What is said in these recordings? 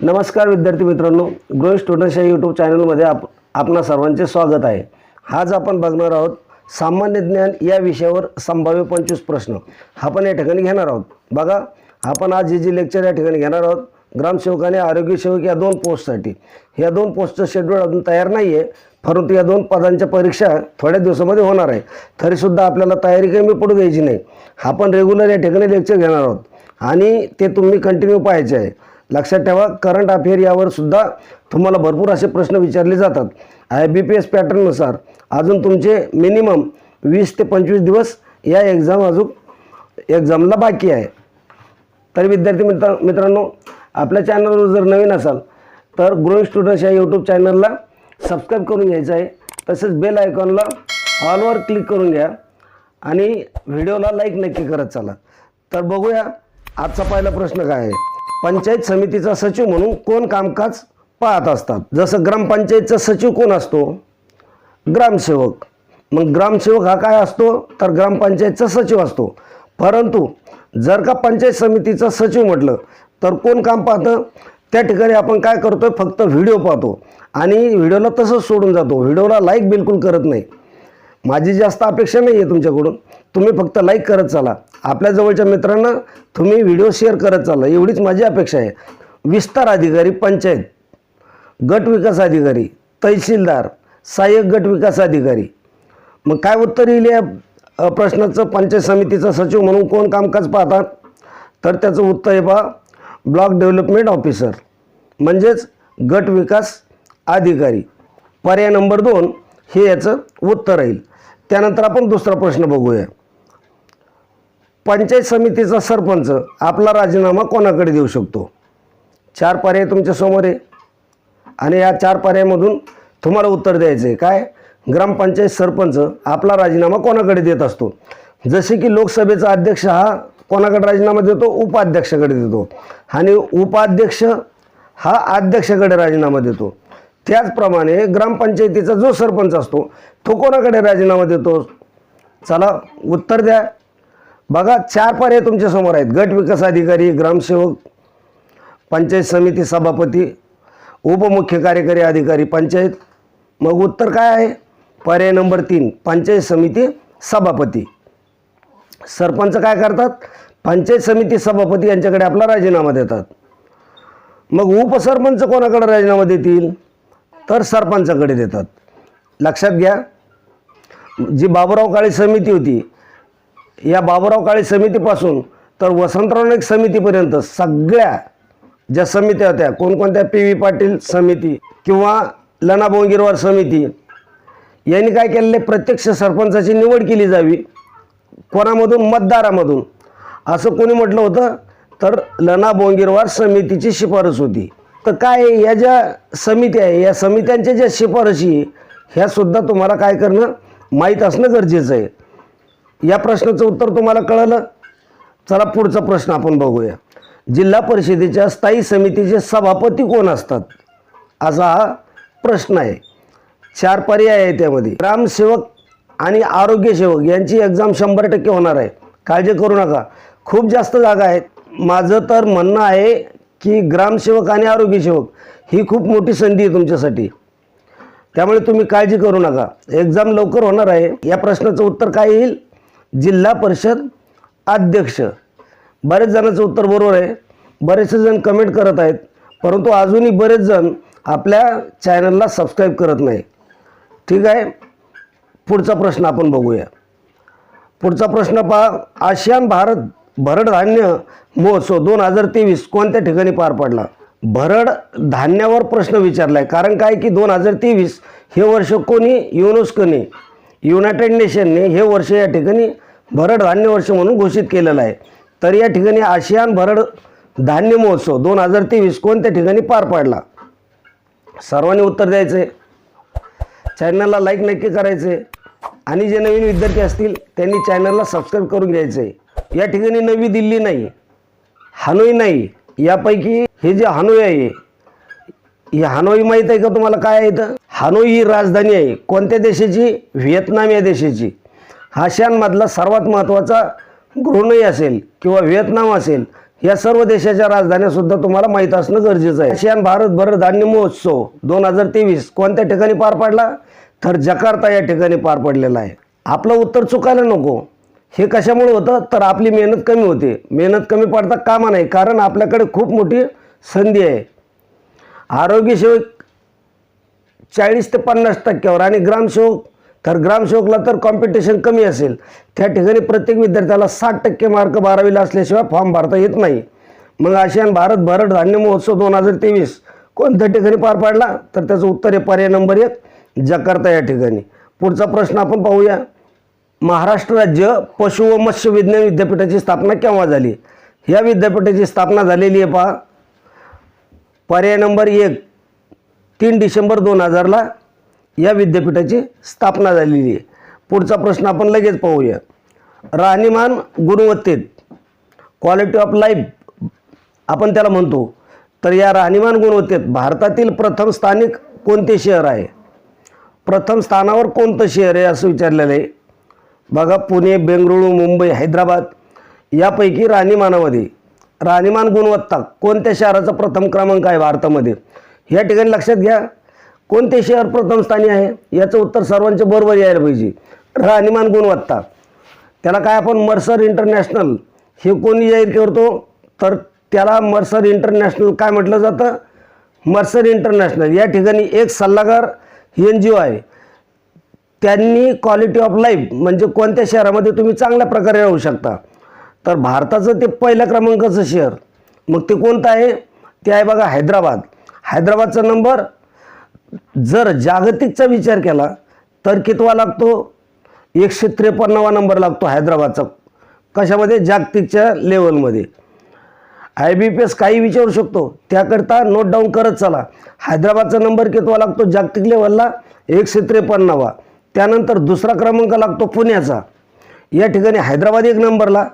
नमस्कार विद्यार्थी मित्रांनो ग्रो स्टुडंट्स या यूट्यूब चॅनलमध्ये आप आपणा सर्वांचे स्वागत आहे. आज आपण बघणार आहोत सामान्य ज्ञान या विषयावर संभाव्य पंचवीस प्रश्न. आपण या ठिकाणी घेणार आहोत. बघा आपण आज जे जे लेक्चर या ठिकाणी घेणार आहोत ग्रामसेवक आणि आरोग्यसेवक या दोन पोस्टसाठी या दोन पोस्टचं शेड्यूल अजून तयार नाही आहे परंतु या दोन पदांच्या परीक्षा थोड्या दिवसामध्ये होणार आहे. तरीसुद्धा आपल्याला तयारी कमी पडू द्यायची नाही. आपण रेग्युलर या ठिकाणी लेक्चर घेणार आहोत. आणि ते तुम्ही कंटिन्यू पाहायचे आहे. लक्षात ठेवा करंट अफेअर यावर सुद्धा तुम्हाला भरपूर असे प्रश्न विचारले जातात. आय बी पी एस पॅटर्ननुसार अजून तुमचे मिनिमम वीस ते पंचवीस दिवस या एक्झाम अजून एक्झामला बाकी आहे. तर विद्यार्थी मित्र मित्रांनो आपल्या चॅनलवर जर नवीन असाल तर ग्रोईंग स्टुडंट्स या यूट्यूब चॅनलला सबस्क्राईब करून घ्यायचं आहे. तसेच बेल आयकॉनला ऑलवर क्लिक करून घ्या आणि व्हिडिओला लाईक नक्की करत चला. तर बघूया आजचा पहिला प्रश्न काय आहे? पंचायत समितीचा सचिव म्हणून कोण कामकाज पाहत असतात? जसं ग्रामपंचायतचा सचिव कोण असतो? ग्रामसेवक. मग ग्रामसेवक हा काय असतो? तर ग्रामपंचायतचा सचिव असतो. परंतु जर का पंचायत समितीचा सचिव म्हटलं तर कोण काम पाहतं? त्या ठिकाणी आपण काय करतो फक्त व्हिडिओ पाहतो. आणि व्हिडिओला तसंच सोडून जातो. व्हिडिओला लाईक बिलकुल करत नाही. माझी जास्त अपेक्षा नाही आहे तुमच्याकडून. तुम्ही फक्त लाईक करत चाला. आपल्या जवळच्या मित्रांना तुम्ही व्हिडिओ शेअर करत चाला. एवढीच माझी अपेक्षा आहे. विस्तार अधिकारी पंचायत गट विकास अधिकारी तहसीलदार सहाय्यक गट विकास अधिकारी. मग काय उत्तर येईल या प्रश्नाचं? पंचायत समितीचा सचिव म्हणून कोण कामकाज पाहतात? तर त्याचं उत्तर आहे पहा ब्लॉक डेव्हलपमेंट ऑफिसर. म्हणजेच गट विकास अधिकारी. पर्याय नंबर दोन हे याचं उत्तर राहील. त्यानंतर आपण दुसरा प्रश्न बघूया. पंचायत समितीचा सरपंच आपला राजीनामा कोणाकडे देऊ शकतो? चार पर्याय तुमच्यासमोर आहे. आणि या चार पर्यायामधून तुम्हाला उत्तर द्यायचं आहे. काय? ग्रामपंचायत सरपंच आपला राजीनामा कोणाकडे देत असतो? जसे की लोकसभेचा अध्यक्ष हा कोणाकडे राजीनामा देतो? उपाध्यक्षाकडे देतो. आणि उपाध्यक्ष हा अध्यक्षाकडे राजीनामा देतो. त्याचप्रमाणे ग्रामपंचायतीचा जो सरपंच असतो तो कोणाकडे राजीनामा देतो? चला उत्तर द्या. बघा चार पर्याय तुमच्यासमोर आहेत. गट विकास अधिकारी ग्रामसेवक पंचायत समिती सभापती उपमुख्य कार्यकारी अधिकारी पंचायत. मग उत्तर काय आहे? पर्याय नंबर तीन पंचायत समिती सभापती. सरपंच काय करतात? पंचायत समिती सभापती यांच्याकडे आपला राजीनामा देतात. मग उपसरपंच कोणाकडे राजीनामा देतील? तर सरपंचाकडे देतात. लक्षात घ्या जी बाबुराव काळे समिती होती या बाबुराव काळे समितीपासून तर वसंतराव नाईक समितीपर्यंत सगळ्या ज्या समित्या होत्या कोणकोणत्या पी व्ही पाटील समिती किंवा लना बोंगिरवार समिती यांनी काय केलेले? प्रत्यक्ष सरपंचाची निवड केली जावी कोणामधून? मतदारामधून. असं कोणी म्हटलं होतं? तर लना बोंगिरवार समितीची शिफारस होती. तर काय या ज्या समित्या आहे या समित्यांच्या ज्या शिफारशी ह्यासुद्धा तुम्हाला काय करणं माहीत असणं गरजेचं आहे. या प्रश्नाचं उत्तर तुम्हाला कळलं? चला पुढचा प्रश्न आपण बघूया. जिल्हा परिषदेच्या स्थायी समितीचे सभापती कोण असतात? असा हा प्रश्न आहे. चार पर्याय आहे त्यामध्ये. ग्रामसेवक आणि आरोग्यसेवक यांची एक्झाम शंभर टक्के होणार आहे. काळजी करू नका. खूप जास्त जागा आहेत. माझं तर म्हणणं आहे की ग्रामसेवक आणि आरोग्यसेवक ही खूप मोठी संधी आहे तुमच्यासाठी. त्यामुळे तुम्ही काळजी करू नका. एक्झाम लवकर होणार आहे. या प्रश्नाचं उत्तर काय येईल? जिल्हा परिषद अध्यक्ष. बरेच जणांचं उत्तर बरोबर आहे. बरेचसे जण कमेंट करत आहेत. परंतु अजूनही बरेच जण आपल्या चॅनलला सबस्क्राईब करत नाही. ठीक आहे? पुढचा प्रश्न आपण बघूया. पुढचा प्रश्न पहा. आशियान भारत भरड धान्य महोत्सव दोन हजार तेवीस कोणत्या ठिकाणी पार पडला? भरड धान्यावर प्रश्न विचारला आहे कारण काय की दोन हजार तेवीस हे वर्ष कोणी? युनेस्कोने युनायटेड नेशनने हे वर्ष या ठिकाणी भरड धान्य वर्ष म्हणून घोषित केलेलं आहे. तर या ठिकाणी आशियान भरड धान्य महोत्सव दोन हजार तेवीस कोणत्या ठिकाणी पार पाडला? सर्वांनी उत्तर द्यायचं. आहे चॅनलला लाईक नक्की करायचे. आणि जे नवीन विद्यार्थी असतील त्यांनी चॅनलला सबस्क्राईब करून घ्यायचं. आहे या ठिकाणी नवी दिल्ली नाही हानोई नाही. यापैकी हे जे हानोई आहे ही हानोई माहीत आहे का तुम्हाला काय आहे इथं? हानोई ही राजधानी आहे. कोणत्या देशाची? व्हिएतनाम या देशाची. आशियानमधला सर्वात महत्त्वाचा गृहणही असेल किंवा व्हिएतनाम असेल या सर्व देशाच्या राजधान्या सुद्धा तुम्हाला माहीत असणं गरजेचं आहे. आशियान भारत भर धान्य महोत्सव दोन हजार तेवीस कोणत्या ठिकाणी पार पाडला? तर जकार्ता या ठिकाणी पार पडलेला आहे. आपलं उत्तर चुकायला नको. हे कशामुळे होतं? तर आपली मेहनत कमी होते. मेहनत कमी पडता कामा नाही कारण आपल्याकडे खूप मोठी संधी आहे. आरोग्यसेवक चाळीस ते पन्नास टक्क्यावर आणि ग्रामसेवक तर ग्रामसेवकला तर कॉम्पिटिशन कमी असेल. त्या ठिकाणी प्रत्येक विद्यार्थ्याला साठ टक्के मार्क बारावीला असल्याशिवाय फॉर्म भरता येत नाही. मग आशियान भारत भरड धान्य महोत्सव दोन हजार तेवीस कोणत्या ठिकाणी पार पाडला? तर त्याचं उत्तर आहे पर्याय नंबर एक जकार्ता या ठिकाणी. पुढचा प्रश्न आपण पाहूया. महाराष्ट्र राज्य पशु व मत्स्य विज्ञान विद्यापीठाची स्थापना केव्हा झाली? या विद्यापीठाची स्थापना झालेली आहे पहा. पर्याय नंबर एक तीन डिसेंबर दोन हजारला या विद्यापीठाची स्थापना झालेली आहे. पुढचा प्रश्न आपण लगेच पाहूया. राहणीमान गुणवत्तेत क्वालिटी ऑफ लाईफ आपण त्याला म्हणतो. तर या राहणीमान गुणवत्तेत भारतातील प्रथम स्थानिक कोणते शहर आहे? प्रथम स्थानावर कोणतं शहर आहे असं विचारलेलं आहे. बघा पुणे बेंगळुरू मुंबई हैदराबाद यापैकी राहणीमानामध्ये राहणीमान गुणवत्ता कोणत्या शहराचा प्रथम क्रमांक आहे भारतामध्ये? या ठिकाणी लक्षात घ्या. कोणते शहर प्रथम स्थानी आहे? याचं उत्तर सर्वांचे बरोबर यायला पाहिजे. राहणीमान गुणवत्ता. त्याला काय आपण मर्सर इंटरनॅशनल हे कोणी जाहीर करतो? तर त्याला मर्सर इंटरनॅशनल काय म्हटलं जातं? मर्सर इंटरनॅशनल या ठिकाणी एक सल्लागार एन जी ओ आहे. त्यांनी क्वालिटी ऑफ लाईफ म्हणजे कोणत्या शहरामध्ये तुम्ही चांगल्या प्रकारे राहू शकता? तर भारताचं ते पहिल्या क्रमांकाचं शहर मग ते कोणतं आहे? ते आहे बघा हैदराबाद. हैदराबादचा नंबर जर जागतिकचा विचार केला तर कितवा लागतो? एकशे त्रेपन्नावा नंबर लागतो हैदराबादचा. कशामध्ये? जागतिकच्या लेवलमध्ये आय बी पी एस काही विचारू शकतो. त्याकरता नोट डाऊन करत चला. हैदराबादचा नंबर कितवा लागतो? जागतिक लेवलला एकशे त्रेपन्नावा. त्यानंतर दुसरा क्रमांक लागतो पुण्याचा. या ठिकाणी हैदराबाद एक नंबरला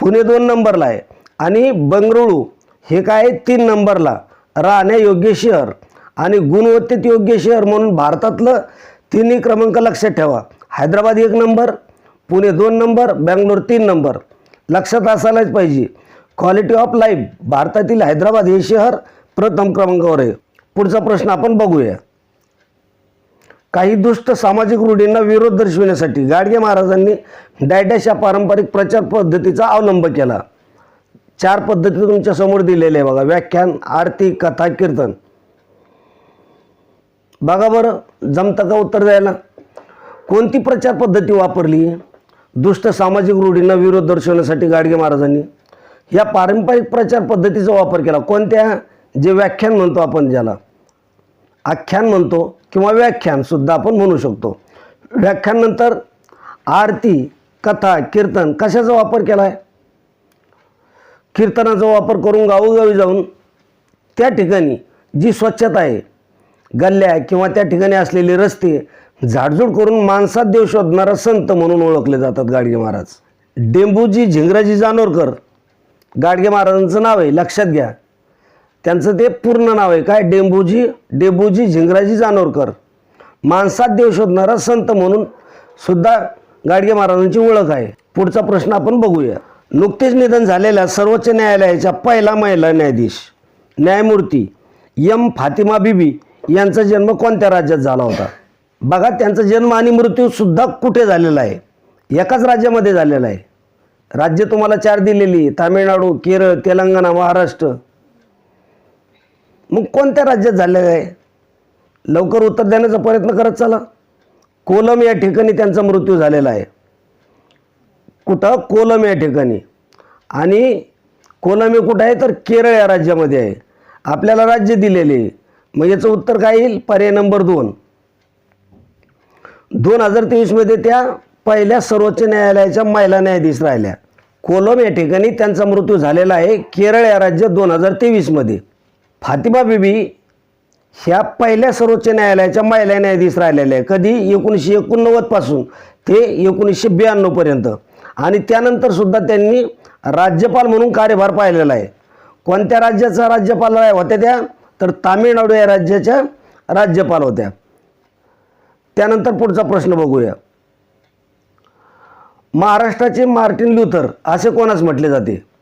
पुणे दोन नंबरला आहे. आणि बंगळुरू हे काय आहे? तीन नंबरला. राहण्यायोग्य शहर आणि गुणवत्तेत योग्य शहर म्हणून भारतातलं तिन्ही क्रमांक लक्षात ठेवा. हैदराबाद एक नंबर पुणे दोन नंबर बँगलोर तीन नंबर. लक्षात असायलाच पाहिजे. क्वालिटी ऑफ लाईफ भारतातील हैदराबाद हे शहर प्रथम क्रमांकावर आहे. पुढचा प्रश्न आपण बघूया. काही दुष्ट सामाजिक रूढींना विरोध दर्शविण्यासाठी गाडगे महाराजांनी डायडॅश या पारंपरिक प्रचार पद्धतीचा अवलंब केला. चार पद्धती तुमच्यासमोर दिलेल्या आहे बघा. व्याख्यान आरती कथा कीर्तन. बघा बरं जमतं का उत्तर द्यायला? कोणती प्रचार पद्धती वापरली? दुष्ट सामाजिक रूढींना विरोध दर्शवण्यासाठी गाडगे महाराजांनी या पारंपरिक प्रचार पद्धतीचा वापर केला. कोणत्या? जे व्याख्यान म्हणतो आपण ज्याला. आख्यान म्हणतो किंवा व्याख्यानसुद्धा आपण म्हणू शकतो. व्याख्यानंतर आरती कथा कीर्तन कशाचा वापर केला आहे कीर्तनाचा वापर करून गावोगावी जाऊन त्या ठिकाणी जी स्वच्छता आहे गल्ल्या किंवा त्या ठिकाणी असलेले रस्ते झाडझूड करून माणसात देव शोधणारा संत म्हणून ओळखले जातात गाडगे महाराज. डेंबूजी झिंगराजी जानोरकर गाडगे महाराजांचं नाव आहे लक्षात घ्या. त्यांचं ते पूर्ण नाव आहे. काय? डेंबूजी डेबूजी झिंगराजी जानोरकर. माणसात देव शोधणारा संत म्हणून सुद्धा गाडगे महाराजांची ओळख आहे. पुढचा प्रश्न आपण बघूया. नुकतेच निधन झालेल्या सर्वोच्च न्यायालयाच्या पहिला महिला न्यायाधीश न्यायमूर्ती यम फातिमा बीबी यांचा जन्म कोणत्या राज्यात झाला होता? बघा त्यांचा जन्म आणि मृत्यूसुद्धा कुठे झालेला आहे? एकाच राज्यामध्ये झालेला आहे. राज्य तुम्हाला चार दिलेली तामिळनाडू केरळ तेलंगणा महाराष्ट्र. मग कोणत्या राज्यात झालेलं आहे लवकर उत्तर देण्याचा प्रयत्न करत चला. कोलम या ठिकाणी त्यांचा मृत्यू झालेला आहे. कुठं? कोलम या ठिकाणी. आणि कोलम हे कुठं आहे? तर केरळ या राज्यामध्ये आहे. आपल्याला राज्य दिलेले. आहे मग याचं उत्तर काय येईल? पर्याय नंबर दोन. दोन हजार तेवीसमध्ये त्या पहिल्या सर्वोच्च न्यायालयाच्या महिला न्यायाधीश राहिल्या. कोलम या ठिकाणी त्यांचा मृत्यू झालेला आहे. केरळ या राज्यात दोन हजार तेवीसमध्ये फातिमा बीबी ह्या पहिल्या सर्वोच्च न्यायालयाच्या महिला न्यायाधीश राहिलेल्या आहे कधी? एकोणीसशे एकोणनव्वदपासून ते एकोणीसशे ब्याण्णवपर्यंत आणि त्यानंतर सुद्धा त्यांनी राज्यपाल म्हणून कार्यभार पाहिलेला आहे. कोणत्या राज्याचा राज्यपाल होत्या त्या? तर तामिळनाडू या राज्याच्या राज्यपाल होत्या. त्यानंतर पुढचा प्रश्न बघूया. महाराष्ट्राचे मार्टिन लुथर असे कोणास म्हटले जाते?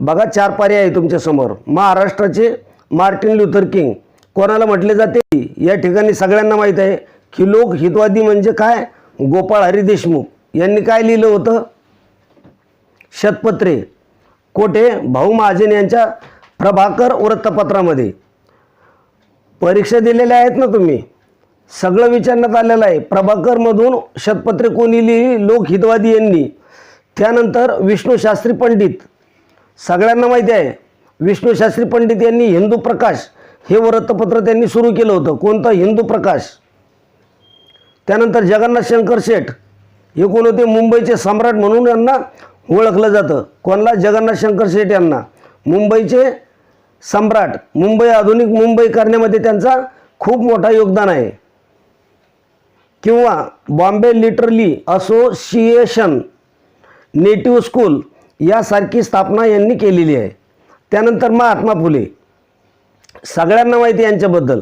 बघा चार पर्याय आहे तुमच्यासमोर महाराष्ट्राचे मार्टिन लुथर किंग. कोणाला म्हटले जाते? या ठिकाणी सगळ्यांना माहीत आहे की लोक हितवादी म्हणजे काय? गोपाळ हरी देशमुख. यांनी काय लिहिलं होतं? शतपत्रे. कोठे? भाऊ महाजन यांच्या प्रभाकर वृत्तपत्रामध्ये. परीक्षा दिलेल्या आहेत ना तुम्ही? सगळं विचारण्यात आलेलं आहे. प्रभाकरमधून शतपत्रे कोणी लिहिली? लोकहितवादी यांनी. त्यानंतर विष्णू शास्त्री पंडित. सगळ्यांना माहिती आहे. विष्णू शास्त्री पंडित यांनी हिंदू प्रकाश हे वृत्तपत्र त्यांनी सुरू केलं होतं. कोणतं? हिंदू प्रकाश. त्यानंतर जगन्नाथ शंकर शेठ हे कोण होते? मुंबईचे सम्राट म्हणून यांना ओळखलं जातं. कोणाला? जगन्नाथ शंकर शेठ यांना. मुंबईचे सम्राट मुंबई आधुनिक मुंबई करण्यामध्ये त्यांचा खूप मोठा योगदान आहे. किंवा Bombay literally association native school यासारखी स्थापना यांनी केलेली आहे. त्यानंतर महात्मा फुले. सगळ्यांना माहिती आहे यांच्याबद्दल.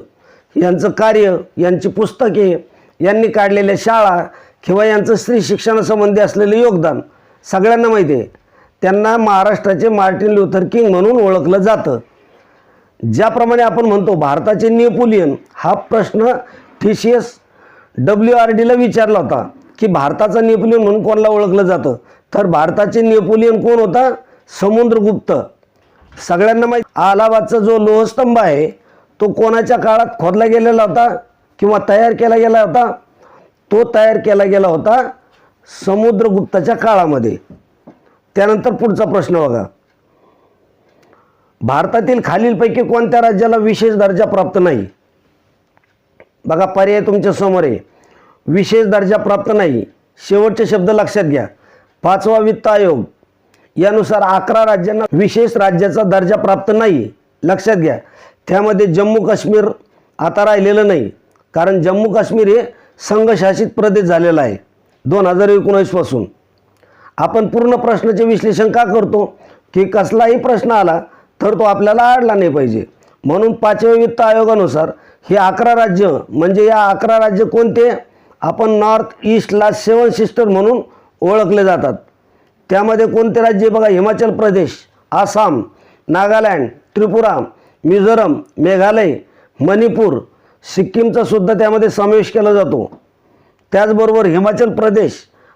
यांचं कार्य यांची पुस्तके यांनी काढलेल्या शाळा किंवा यांचं स्त्री शिक्षणासंबंधी असलेलं योगदान सगळ्यांना माहिती आहे. त्यांना महाराष्ट्राचे मार्टिन लुथर किंग म्हणून ओळखलं जातं. ज्याप्रमाणे आपण म्हणतो भारताचे नेपोलियन हा प्रश्न T C S W R डीला विचारला होता. की भारताचा नेपोलियन म्हणून कोणाला ओळखलं जातं? तर भारताचे नेपोलियन कोण होता? समुद्रगुप्त. सगळ्यांना माहीत अलाहाबादचा जो लोहस्तंभ आहे तो कोणाच्या काळात खोदला गेलेला होता किंवा तयार केला गेला होता? तो तयार केला गेला होता समुद्रगुप्ताच्या काळामध्ये. त्यानंतर पुढचा प्रश्न बघा. भारतातील खालीलपैकी कोणत्या राज्याला विशेष दर्जा प्राप्त नाही? बघा पर्याय तुमच्यासमोर आहे. विशेष दर्जा प्राप्त नाही. शेवटचे शब्द लक्षात घ्या. पाचवा वित्त आयोग. यानुसार अकरा राज्यांना विशेष राज्याचा दर्जा प्राप्त नाही. लक्षात घ्या. त्यामध्ये जम्मू काश्मीर आता राहिलेलं नाही. कारण जम्मू काश्मीर हे संघशासित प्रदेश झालेला आहे. दोन हजार एकोणीसपासून आपण पूर्ण प्रश्नाचे विश्लेषण का करतो? की कसलाही प्रश्न आला तर तो आपल्याला आडला नाही पाहिजे. म्हणून पाचव्या वित्त आयोगानुसार हे अकरा राज्य म्हणजे या अकरा राज्य कोणते? आपण नॉर्थ ईस्टला सेवन सिस्टर म्हणून ओळखले जातात. त्यामध्ये कोणते राज्य आहे बघा? हिमाचल प्रदेश आसाम नागालँड त्रिपुरा मिझोरम मेघालय मणिपूर सिक्कीमचा सुद्धा त्यामध्ये समावेश केला जातो. त्याचबरोबर हिमाचल प्रदेश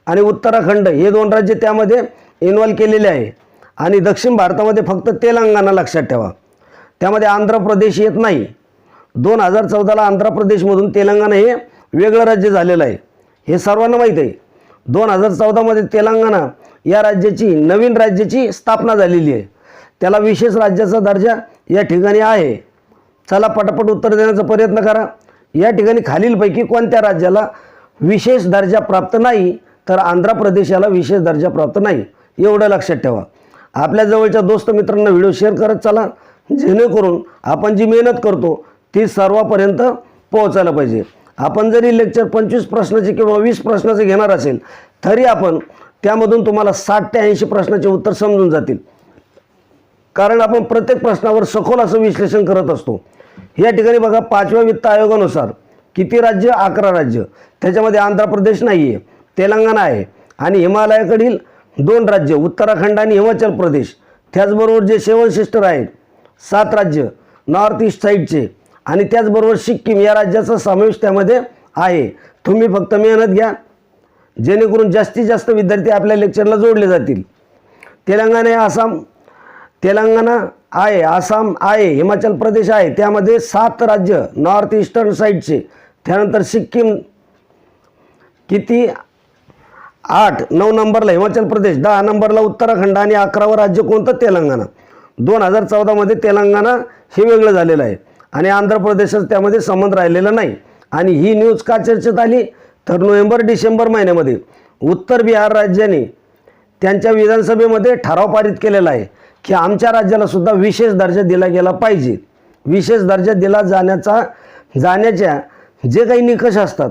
आणि उत्तराखंड हे दोन राज्य त्यामध्ये इन्वॉल्व केलेले आहे. आणि दक्षिण भारतामध्ये फक्त तेलंगणा लक्षात ठेवा. त्यामध्ये आंध्र प्रदेश येत नाही. दोन हजार चौदाला आंध्र प्रदेशमधून तेलंगणा हे वेगळं राज्य झालेलं आहे. हे सर्वांना माहीत आहे. दोन हजार चौदामध्ये तेलंगणा या राज्याची नवीन राज्याची स्थापना झालेली आहे. त्याला विशेष राज्याचा दर्जा या ठिकाणी आहे. चला पटापट उत्तर देण्याचा प्रयत्न करा. या ठिकाणी खालीलपैकी कोणत्या राज्याला विशेष दर्जा प्राप्त नाही तर आंध्र प्रदेशाला विशेष दर्जा प्राप्त नाही. एवढं लक्षात ठेवा. आपल्या जवळच्या दोस्त मित्रांना व्हिडिओ शेअर करत चला. जेणेकरून आपण जी मेहनत करतो ती सर्वापर्यंत पोहोचायला पाहिजे. आपण जरी लेक्चर पंचवीस प्रश्नाचे किंवा वीस प्रश्नाचे घेणार असेल तरी आपण त्यामधून तुम्हाला साठ ते ऐंशी प्रश्नाचे उत्तर समजून जातील. कारण आपण प्रत्येक प्रश्नावर सखोल असं विश्लेषण करत असतो. या ठिकाणी बघा पाचव्या वित्त आयोगानुसार किती राज्य? अकरा राज्य. त्याच्यामध्ये आंध्र प्रदेश नाही आहे तेलंगणा आहे आणि हिमालयाकडील दोन राज्य उत्तराखंड आणि हिमाचल प्रदेश. त्याचबरोबर जे सेवन सिस्टर आहेत सात राज्य नॉर्थ ईस्ट साईडचे आणि त्याचबरोबर सिक्कीम या राज्याचा समावेश त्यामध्ये आहे. तुम्ही फक्त मेहनत घ्या. जेणेकरून जास्तीत जास्त विद्यार्थी आपल्या लेक्चरला जोडले जातील. तेलंगणा आहे आसाम. तेलंगणा आहे आसाम आहे हिमाचल प्रदेश आहे. त्यामध्ये सात राज्य नॉर्थ ईस्टर्न साईडचे त्यानंतर सिक्कीम किती? आठ नऊ नंबरला हिमाचल प्रदेश दहा नंबरला उत्तराखंड आणि अकरावं राज्य कोणतं? तेलंगणा. दोन हजार चौदामध्ये तेलंगणा हे वेगळं झालेलं आहे. आणि आंध्र प्रदेशच त्यामध्ये संबंध राहिलेला नाही. आणि ही न्यूज का चर्चेत आली? तर नोव्हेंबर डिसेंबर महिन्यामध्ये उत्तर बिहार राज्याने त्यांच्या विधानसभेमध्ये ठराव पारित केलेला आहे की आमच्या राज्याला सुद्धा विशेष दर्जा दिला गेला पाहिजे. विशेष दर्जा दिला जाण्याचा जाण्याच्या जे काही निकष असतात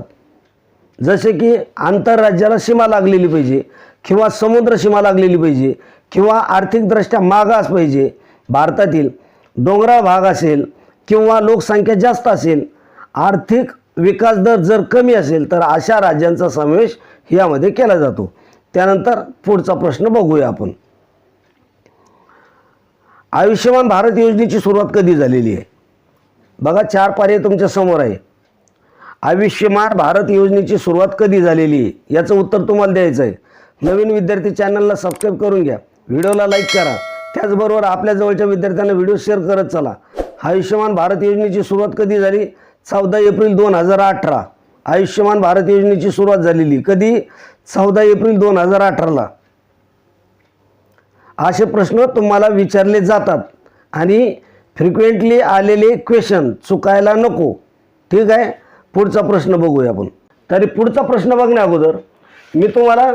जसे की आंतरराज्याला सीमा लागलेली पाहिजे किंवा समुद्र सीमा लागलेली पाहिजे किंवा आर्थिकदृष्ट्या मागास पाहिजे भारतातील डोंगराळ भाग असेल किंवा लोकसंख्या जास्त असेल आर्थिक विकास दर जर कमी असेल तर अशा राज्यांचा समावेश यामध्ये केला जातो. त्यानंतर पुढचा प्रश्न बघूया आपण. आयुष्यमान भारत योजनेची सुरुवात कधी झालेली आहे? बघा चार पर्याय तुमच्यासमोर आहे. आयुष्यमान भारत योजनेची सुरुवात कधी झालेली आहे? याचं उत्तर तुम्हाला द्यायचं आहे. नवीन विद्यार्थी चॅनलला सबस्क्राईब करून घ्या. व्हिडिओला लाईक करा. त्याचबरोबर आपल्या जवळच्या विद्यार्थ्यांना व्हिडिओ शेअर करत चला. आयुष्यमान भारत योजनेची सुरुवात कधी झाली? चौदा एप्रिल दोन हजार अठरा. आयुष्यमान भारत योजनेची सुरुवात झालेली कधी? चौदा एप्रिल दोन हजार अठराला. असे प्रश्न तुम्हाला विचारले जातात आणि फ्रिक्वेंटली आलेले क्वेश्चन चुकायला नको. ठीक आहे? पुढचा प्रश्न बघूया आपण. तरी पुढचा प्रश्न बघण्या अगोदर मी तुम्हाला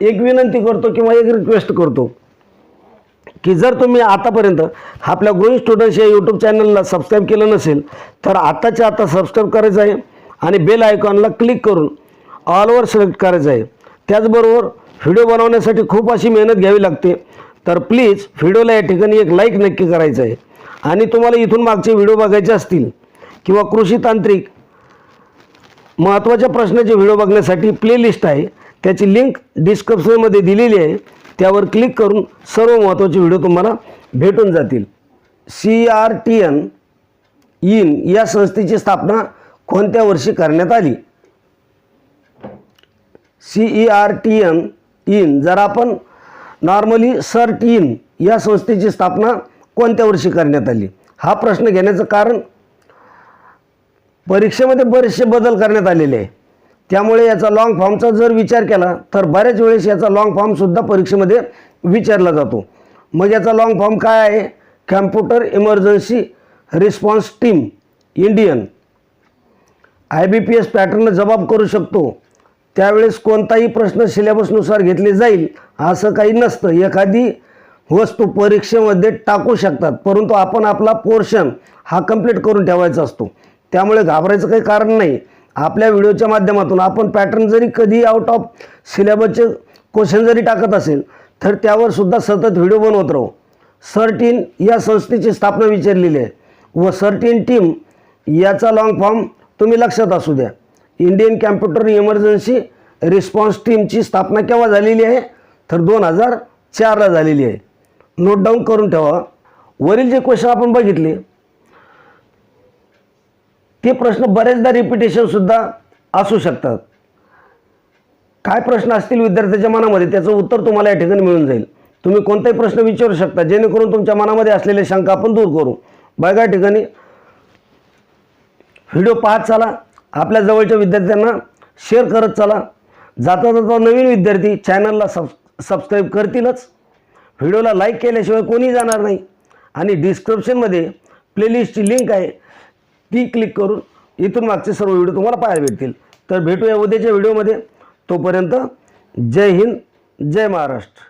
एक विनंती करतो किंवा एक रिक्वेस्ट करतो. की जर तुम्ही आतापर्यंत आपल्या ग्रोईंग स्टुडंट्स या यूट्यूब चॅनलला सबस्क्राईब केलं नसेल तर आत्ताच्या आता सबस्क्राईब करायचं आहे आणि बेल आयकॉनला क्लिक करून ऑलवर सिलेक्ट करायचं आहे. त्याचबरोबर व्हिडिओ बनवण्यासाठी खूप अशी मेहनत घ्यावी लागते. तर प्लीज व्हिडिओला या ठिकाणी एक लाईक नक्की करायचं आहे. आणि तुम्हाला इथून मागचे व्हिडिओ बघायचे असतील किंवा कृषी तांत्रिक महत्त्वाच्या प्रश्नाचे व्हिडिओ बघण्यासाठी प्लेलिस्ट आहे. त्याची लिंक डिस्क्रिप्शनमध्ये दिलेली आहे. त्यावर क्लिक करून सर्व महत्त्वाचे व्हिडिओ तुम्हाला भेटून जातील. C R T N in या संस्थेची स्थापना कोणत्या वर्षी करण्यात आली? C E R T N in जर आपण नॉर्मली सर्ट इन या संस्थेची स्थापना कोणत्या वर्षी करण्यात आली? हा प्रश्न घेण्याचं कारण परीक्षेमध्ये बरेचसे बदल करण्यात आलेले आहे. त्यामुळे याचा लाँग फॉर्मचा जर विचार केला तर बऱ्याच वेळेस याचा लाँग फॉर्मसुद्धा परीक्षेमध्ये विचारला जातो. मग याचा लाँग फॉर्म काय आहे? Computer emergency response team Indian I B P S pattern जबाब करू शकतो. त्यावेळेस कोणताही प्रश्न सिलेबसनुसार घेतले जाईल असं काही नसतं. एखादी वस्तू परीक्षेमध्ये टाकू शकतात परंतु आपण आपला पोर्शन हा कंप्लीट करून ठेवायचा असतो. त्यामुळे घाबरायचं काही कारण नाही. आपल्या व्हिडिओच्या माध्यमातून आपण पॅटर्न जरी कधी आउट ऑफ सिलेबसचे क्वेश्चन जरी टाकत असेल तर त्यावर सुद्धा सतत व्हिडिओ बनवत राहू. सर्टीन या संस्थेची स्थापना विचारलेली आहे व सर्टीन टीम याचा लॉंग फॉर्म तुम्ही लक्षात असू द्या. इंडियन कॅम्प्युटर इमर्जन्सी रिस्पॉन्स टीमची स्थापना केव्हा झालेली आहे? तर दोन हजार चारला झालेली आहे. नोट डाऊन करून ठेवा. वरील जे क्वेश्चन आपण बघितले ते प्रश्न बरेचदा रिपिटेशनसुद्धा असू शकतात. काय प्रश्न असतील विद्यार्थ्याच्या मनामध्ये? त्याचं उत्तर तुम्हाला या ठिकाणी मिळून जाईल. तुम्ही कोणताही प्रश्न विचारू शकता जेणेकरून तुमच्या मनामध्ये असलेले शंका आपण दूर करू. बघा ठिकाणी. व्हिडिओ पाहत चला. आपल्या जवळच्या विद्यार्थ्यांना शेअर करत चला. जाता जाता नवीन विद्यार्थी चॅनलला सब सबस्क्राईब करतीलच. व्हिडिओला लाईक केल्याशिवाय कोणी जाणार नाही. आणि डिस्क्रिप्शनमध्ये प्लेलिस्टची लिंक आहे. ती क्लिक करून इथून मागचे सर्व व्हिडिओ तुम्हाला पाहायला भेटतील. तर भेटूया उद्याच्या व्हिडिओमध्ये तोपर्यंत जय हिंद जय महाराष्ट्र.